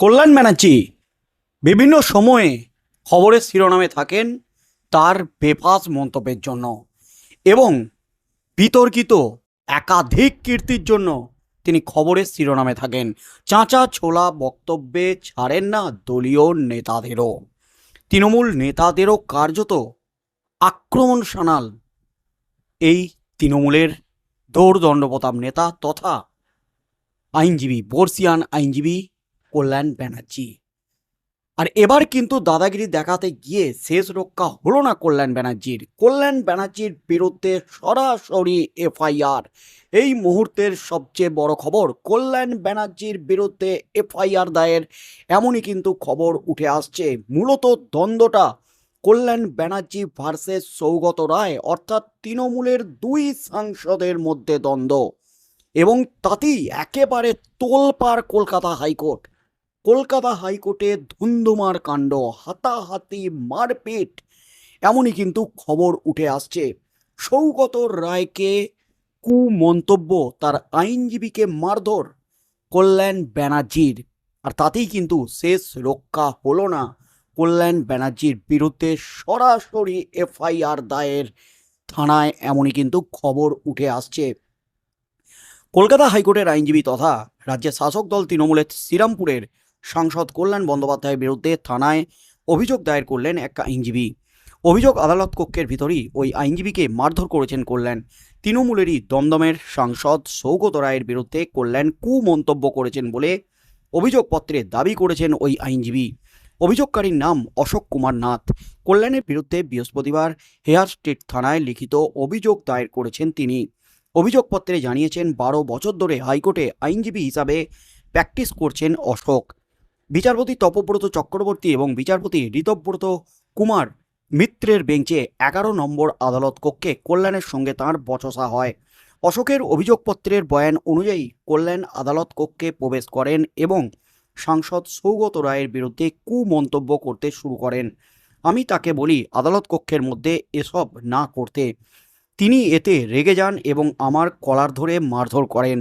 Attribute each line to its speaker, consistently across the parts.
Speaker 1: কল্যাণ ব্যানার্জি বিভিন্ন সময়ে খবরের শিরোনামে থাকেন তার বেফাস মন্তব্যের জন্য এবং বিতর্কিত একাধিক কীর্তির জন্য তিনি খবরের শিরোনামে থাকেন। চাঁচা ছোলা বক্তব্যে ছাড়েন না দলীয় নেতাদেরও। তৃণমূল নেতাদেরও কার্যত আক্রমণ শানাল এই তৃণমূলের দৌড়দণ্ড প্রতাপ নেতা তথা আইনজীবী, বর্ষিয়ান আইনজীবী কল্যাণ ব্যানার্জি। আর এবার কিন্তু দাদাগিরি দেখাতে গিয়ে শেষ রক্ষা হলো না কল্যাণ ব্যানার্জির। কল্যাণ ব্যানার্জির বিরুদ্ধে সরাসরি এফআইআর। এই মুহূর্তের সবচেয়ে বড় খবর কল্যাণ ব্যানার্জির বিরুদ্ধে এফআইআর দায়ের, এমনই কিন্তু খবর উঠে আসছে। মূলত দ্বন্দ্বটা কল্যাণ ব্যানার্জি ভার্সেস সৌগত রায়, অর্থাৎ তৃণমূলের দুই সাংসদের মধ্যে দ্বন্দ্ব। এবং তাতেই একেবারে তোলপাড় কলকাতা হাইকোর্ট। কলকাতা হাইকোর্টে ধুন্ধুমার কাণ্ড, হাতাহাতি মারপিট। এমনই কিন্তু খবর উঠে আসছে। সৌগত রায়কে কু মন্তব্য তার আইনজীবীকে মারধর কল্যাণ ব্যানার্জির। আর তাতেই কিন্তু শেষ রক্ষা হলো না কল্যাণ ব্যানার্জির বিরুদ্ধে সরাসরি এফআইআর দায়ের। থানায় এমনই কিন্তু খবর উঠে আসছে। কলকাতা হাইকোর্টের আইনজীবী তথা রাজ্যের শাসক দল তৃণমূলের শ্রীরামপুরের সাংসদ কল্যাণ বন্দ্যোপাধ্যায়ের বিরুদ্ধে থানায় অভিযোগ দায়ের করলেন এক আইনজীবী। অভিযোগ আদালত কক্ষের ভিতরেই ওই আইনজীবীকে মারধর করেছেন কল্যাণ। তৃণমূলেরই দমদমের সাংসদ সৌগত রায়ের বিরুদ্ধে কল্যাণ কুমন্তব্য করেছেন বলে অভিযোগপত্রে দাবি করেছেন ওই আইনজীবী। অভিযোগকারীর নাম অশোক কুমার নাথ। কল্যাণের বিরুদ্ধে বৃহস্পতিবার হেয়ার স্ট্রিট থানায় লিখিত অভিযোগ দায়ের করেছেন তিনি। অভিযোগপত্রে জানিয়েছেন, বারো বছর ধরে হাইকোর্টে আইনজীবী হিসাবে প্র্যাকটিস করছেন অশোক। বিচারপতি তপব্রত চক্রবর্তী এবং বিচারপতি ঋতব্রত কুমার মিত্রের বেঞ্চে এগারো নম্বর আদালত কক্ষে কল্যাণের সঙ্গে তাঁর বচসা হয়। অশোকের অভিযোগপত্রের বয়ান অনুযায়ী কল্যাণ আদালত কক্ষে প্রবেশ করেন এবং সাংসদ সৌগত রায়ের বিরুদ্ধে কুমন্তব্য করতে শুরু করেন। আমি তাকে বলি, আদালত কক্ষের মধ্যে এসব না করতে। তিনি এতে রেগে যান এবং আমার কলার ধরে মারধর করেন।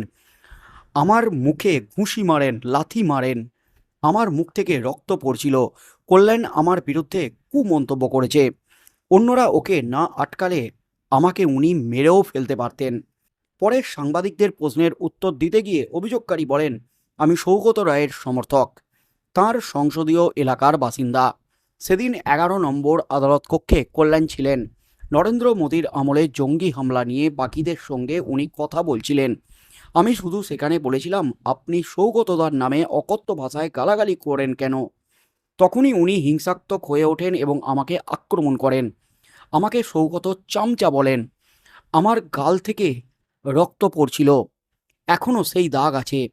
Speaker 1: আমার মুখে ঘুষি মারেন, লাথি মারেন আমার মুখ থেকে রক্ত পড়ছিল। কল্যাণ আমার বিরুদ্ধে কুমন্তব্য করেছে। অন্যরা ওকে না আটকালে আমাকে উনি মেরেও ফেলতে পারতেন। পরে সাংবাদিকদের প্রশ্নের উত্তর দিতে গিয়ে অভিযোগকারী বলেন, আমি সৌগত রায়ের সমর্থক। তার সংসদীয় এলাকার বাসিন্দা। সেদিন এগারো নম্বর আদালত কক্ষে কল্যাণ ছিলেন। নরেন্দ্র মোদীর আমলে জঙ্গি হামলা নিয়ে বাকিদের সঙ্গে উনি কথা বলছিলেন। আমি শুধু সেখানে বলেছিলাম, আপনি সৌগতদার নামে অকথ্য ভাষায় গালাগালি করেন কেন? তখনই উনি হিংসাত্মক হয়ে ওঠেন এবং আমাকে আক্রমণ করেন। আমাকে সৌগত চামচা বলেন। আমার গাল থেকে রক্ত পড়ছিল। এখনও সেই দাগ আছে।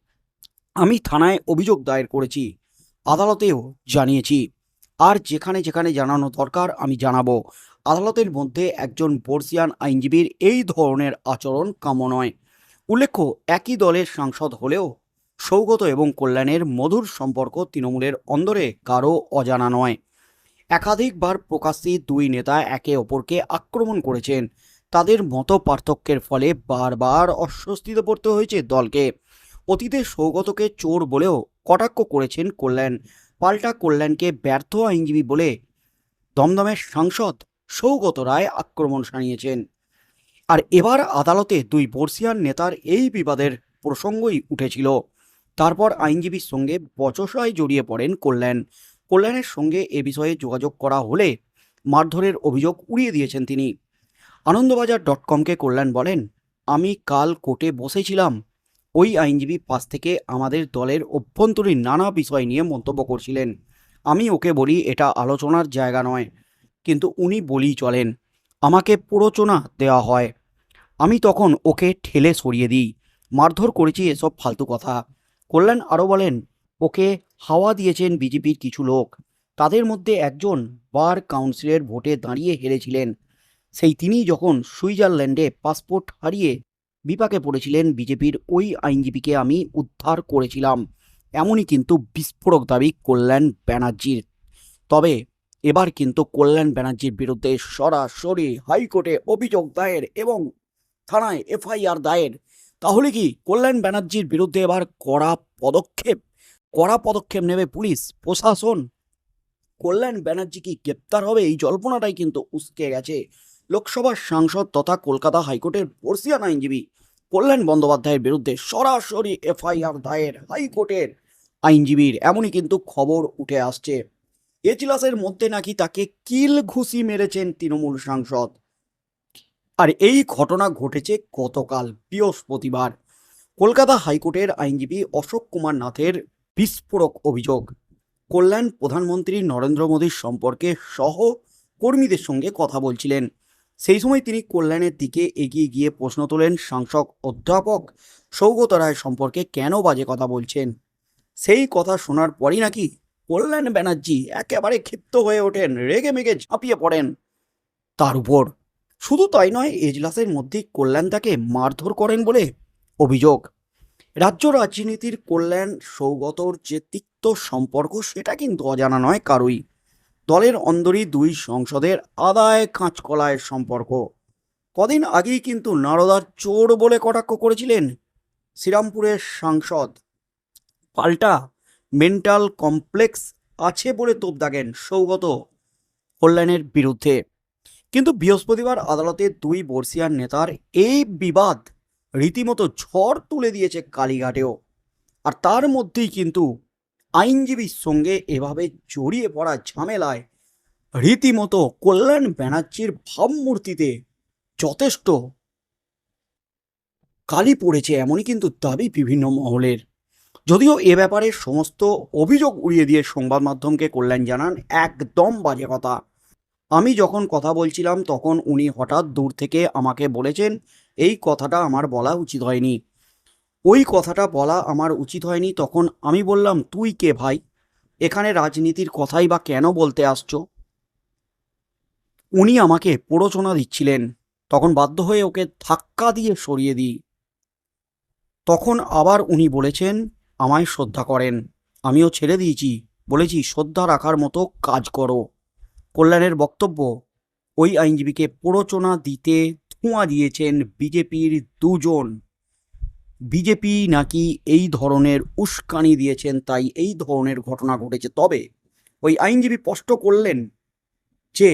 Speaker 1: আমি থানায় অভিযোগ দায়ের করেছি। আদালতেও জানিয়েছি। আর যেখানে যেখানে জানানো দরকার আমি জানাব। আদালতের মধ্যে একজন বর্ষিয়ান আইনজীবীর এই ধরনের আচরণ কাম্য নয়। উল্লেখ্য, একই দলের সাংসদ হলেও সৌগত এবং কল্যাণের মধুর সম্পর্ক তৃণমূলের অন্দরে কারও অজানা নয়। একাধিকবার প্রকাশ্যে দুই নেতা একে অপরকে আক্রমণ করেছেন। তাদের মত পার্থক্যের ফলে বারবার অস্বস্তিতে পড়তে হয়েছে দলকে। অতীতে সৌগতকে চোর বলেও কটাক্ষ করেছেন কল্যাণ। পাল্টা কল্যাণকে ব্যর্থ আইনজীবী বলে দমদমের সাংসদ সৌগত রায় আক্রমণ শানিয়েছেন। আর এবার আদালতে দুই বর্ষিয়ান নেতার এই বিবাদের প্রসঙ্গই উঠেছিল। তারপর আইনজীবীর সঙ্গে বচসায় জড়িয়ে পড়েন কল্যাণ। কল্যাণের সঙ্গে এ বিষয়ে যোগাযোগ করা হলে মারধরের অভিযোগ উড়িয়ে দিয়েছেন তিনি। আনন্দবাজার ডট কমকে কল্যাণ বলেন, আমি কাল কোর্টে বসেছিলাম। ওই আইনজীবী পাশ থেকে আমাদের দলের অভ্যন্তরীণ নানা বিষয় নিয়ে মন্তব্য করছিলেন। আমি ওকে বলি, এটা আলোচনার জায়গা নয়। কিন্তু উনি বলেই চলেন, আমাকে প্ররোচনা দেওয়া হয়। আমি তখন ওকে ঠেলে সরিয়ে দিই। মারধর করেছি এসব ফালতু কথা। কল্যাণ আরও বলেন, ওকে হাওয়া দিয়েছেন বিজেপির কিছু লোক। তাদের মধ্যে একজন বার কাউন্সিলের ভোটে দাঁড়িয়ে হেরেছিলেন। সেই তিনি যখন সুইজারল্যান্ডে পাসপোর্ট হারিয়ে বিপাকে পড়েছিলেন বিজেপির ওই আইনজীবীকে আমি উদ্ধার করেছিলাম। এমনই কিন্তু বিস্ফোরক দাবি কল্যাণ ব্যানার্জির। তবে এবার কিন্তু কল্যাণ ব্যানার্জির বিরুদ্ধে সরাসরি হাইকোর্টে অভিযোগ দায়ের এবং থানায় এফআইআর দায়ের। তাহলে কি কল্যাণ ব্যানার্জির বিরুদ্ধে এবার কড়া পদক্ষেপ? কড়া পদক্ষেপ নেবে পুলিশ, প্রশাসন? কল্যাণ ব্যানার্জি কি গ্রেপ্তার হবে? এই জল্পনাটাই কিন্তু উস্কে গেছে। লোকসভার সাংসদ তথা কলকাতা হাইকোর্টের বর্ষিয়ান আইনজীবী কল্যাণ বন্দ্যোপাধ্যায়ের বিরুদ্ধে সরাসরি এফআইআর দায়ের হাইকোর্টের আইনজীবীর। এমনই কিন্তু খবর উঠে আসছে। এজলাসের মধ্যে নাকি তাকে কিল ঘুষি মেরেছেন তৃণমূল সাংসদ। আর এই ঘটনা ঘটেছে গতকাল বৃহস্পতিবার। কলকাতা হাইকোর্টের আইনজীবী অশোক কুমার নাথের বিস্ফোরক অভিযোগ। কল্যাণ প্রধানমন্ত্রী নরেন্দ্র মোদীর সম্পর্কে সহ কর্মীদের সঙ্গে কথা বলছিলেন। সেই সময় তিনি কল্যাণের দিকে এগিয়ে গিয়ে প্রশ্ন তোলেন, সাংসদ, অধ্যাপক সৌগত রায় সম্পর্কে কেন বাজে কথা বলছেন? সেই কথা শোনার পরই নাকি কল্যাণ ব্যানার্জি একেবারে ক্ষিপ্ত হয়ে ওঠেন, রেগে মেগে ঝাঁপিয়ে পড়েন। তার উপর শুধু তাই নয়, এজলাসের মধ্যেই কল্যাণ তাকে মারধর করেন বলে অভিযোগ। রাজ্য রাজনীতির কল্যাণ সৌগতর যে তিক্ত সম্পর্ক সেটা কিন্তু অজানা নয় কারোই। দলের অন্দরই দুই সংসদের আদায় কাঁচকলায় সম্পর্ক। কদিন আগেই কিন্তু নারদার চোর বলে কটাক্ষ করেছিলেন শ্রীরামপুরের সাংসদ। পাল্টা মেন্টাল কমপ্লেক্স আছে বলে তোপ দাগেন সৌগত কল্যাণের বিরুদ্ধে। কিন্তু বৃহস্পতিবার আদালতে দুই বর্ষিয়ার নেতার এই বিবাদ রীতিমতো ঝড় তুলে দিয়েছে কালীঘাটেও। আর তার মধ্যেই কিন্তু আইনজীবীর সঙ্গে এভাবে জড়িয়ে পড়া ঝামেলায় রীতিমতো কল্যাণ ব্যানার্জির ভাবমূর্তিতে যথেষ্ট কালি পড়েছে এমনই কিন্তু দাবি বিভিন্ন মহলের। যদিও এ ব্যাপারে সমস্ত অভিযোগ উড়িয়ে দিয়ে সংবাদ মাধ্যমকে কল্যাণ জানান একদম বাজে কথা। আমি যখন কথা বলছিলাম, তখন উনি হঠাৎ দূর থেকে আমাকে বলেছেন, এই কথাটা আমার বলা উচিত হয়নি। ওই কথাটা বলা আমার উচিত হয়নি, তখন আমি বললাম, তুই কে ভাই? এখানে রাজনীতির কথাই বা কেন বলতে আসছো? উনি আমাকে প্ররোচনা দিচ্ছিলেন, তখন বাধ্য হয়ে ওকে ধাক্কা দিয়ে সরিয়ে দিই। তখন আবার উনি বলেছেন, আমায় শ্রদ্ধা করেন, আমিও ছেড়ে দিয়েছি। বলেছি, শ্রদ্ধা রাখার মতো কাজ করো। কল্যাণের বক্তব্য। ওই আইনজীবীকে প্ররোচনা দিতে ধোঁয়া দিয়েছেন বিজেপির দুজন। বিজেপি নাকি এই ধরনের উস্কানি দিয়েছেন, তাই এই ধরনের ঘটনা ঘটেছে। তবে ওই আইনজীবী স্পষ্ট করলেন যে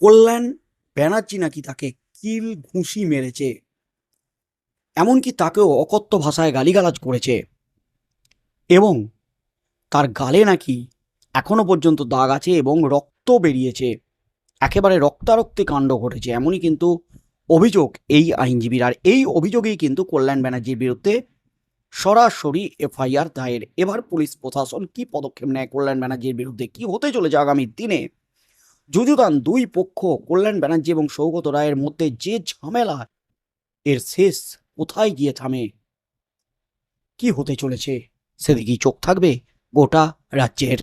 Speaker 1: কল্যাণ ব্যানার্জি নাকি তাকে কিল ঘুষি মেরেছে, এমনকি তাকেও অকথ্য ভাষায় গালিগালাজ করেছে এবং তার গালে নাকি এখনও পর্যন্ত দাগ আছে এবং রক্ত বেরিয়েছে। একেবারে রক্তারক্তি কাণ্ড ঘটেছে, এমনই কিন্তু অভিযোগ এই আইনজীবীর। আর এই অভিযোগেই কিন্তু কল্যাণ ব্যানার্জির বিরুদ্ধে সরাসরি এফআইআর দায়ের। এবার পুলিশ প্রশাসন কি পদক্ষেপ নেয় কল্যাণ ব্যানার্জির বিরুদ্ধে? কি হতে চলেছে আগামী দিনে? যুযুদান দুই পক্ষ, কল্যাণ ব্যানার্জি এবং সৌগত রায়ের মধ্যে যে ঝামেলা, এর শেষ কোথায় গিয়ে থামে? কি হতে চলেছে? সেদিকেই চোখ থাকবে গোটা রাজ্যের।